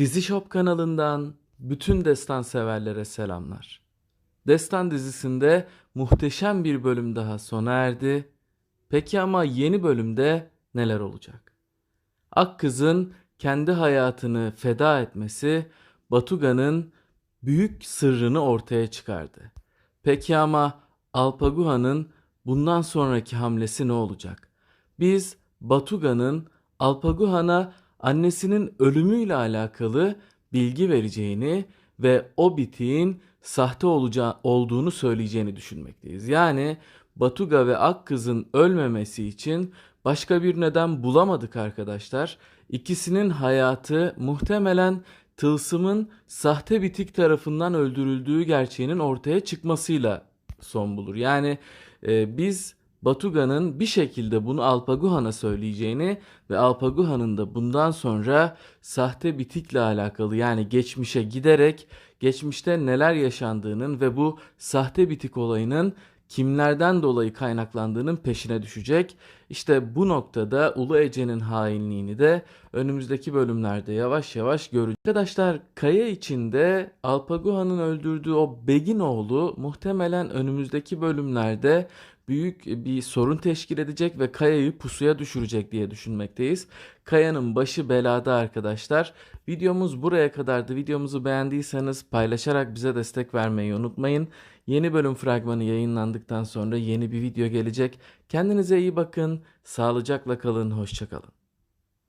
Dizi Shop kanalından bütün destan severlere selamlar. Destan dizisinde muhteşem bir bölüm daha sona erdi. Peki ama yeni bölümde neler olacak? Akkız'ın kendi hayatını feda etmesi Batuga'nın büyük sırrını ortaya çıkardı. Peki ama Alpaguha'nın bundan sonraki hamlesi ne olacak? Biz Batuga'nın Alpaguhan'a annesinin ölümüyle alakalı bilgi vereceğini ve o bitiğin sahte olacağı olduğunu söyleyeceğini düşünmekteyiz. Yani Batuga ve Akkız'ın ölmemesi için başka bir neden bulamadık arkadaşlar. İkisinin hayatı muhtemelen Tılsım'ın sahte bitik tarafından öldürüldüğü gerçeğinin ortaya çıkmasıyla son bulur. Yani e, biz Batuga'nın bir şekilde bunu Alpaguhan'a söyleyeceğini ve Alpaguhan'ın da bundan sonra sahte bitikle alakalı yani geçmişe giderek geçmişte neler yaşandığının ve bu sahte bitik olayının kimlerden dolayı kaynaklandığının peşine düşecek. İşte bu noktada Ulu Ece'nin hainliğini de önümüzdeki bölümlerde yavaş yavaş göreceğiz. Arkadaşlar Kaya içinde Alpaguhan'ın öldürdüğü o Beginoğlu muhtemelen önümüzdeki bölümlerde büyük bir sorun teşkil edecek ve Kaya'yı pusuya düşürecek diye düşünmekteyiz. Kaya'nın başı belada arkadaşlar. Videomuz buraya kadardı. Videomuzu beğendiyseniz paylaşarak bize destek vermeyi unutmayın. Yeni bölüm fragmanı yayınlandıktan sonra yeni bir video gelecek. Kendinize iyi bakın. Sağlıcakla kalın. Hoşçakalın.